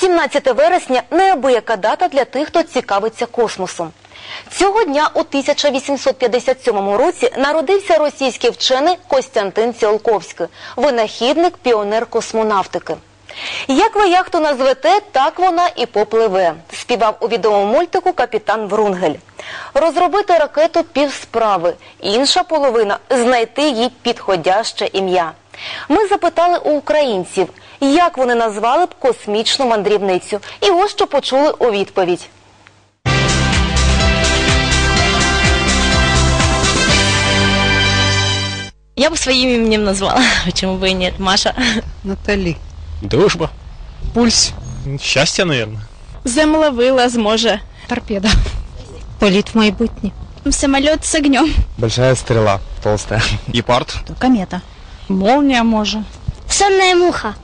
17 вересня неабияка дата для тих, хто цікавиться космосом. Цього дня у 1857 році народився російський вчений Костянтин Ціолковський, винахідник, піонер космонавтики. Як ви яхту назвете, так вона і попливе, співав у відомому мультику капітан Врунгель. Розробити ракету півсправи, інша половина знайти їй підходяще ім'я. Ми запитали у українців, як вони назвали б космічну мандрівницю, і ось що почули у відповідь. Я бы своим именем назвала. Почему бы и нет? Маша. Наталі. Дружба. Пульс. Счастье, наверное. Земловила зможе. Торпеда. Політ в майбутнє. Самолет с огнем. Большая стрела, толстая. Гепард. Комета. Молния може. Сонная муха.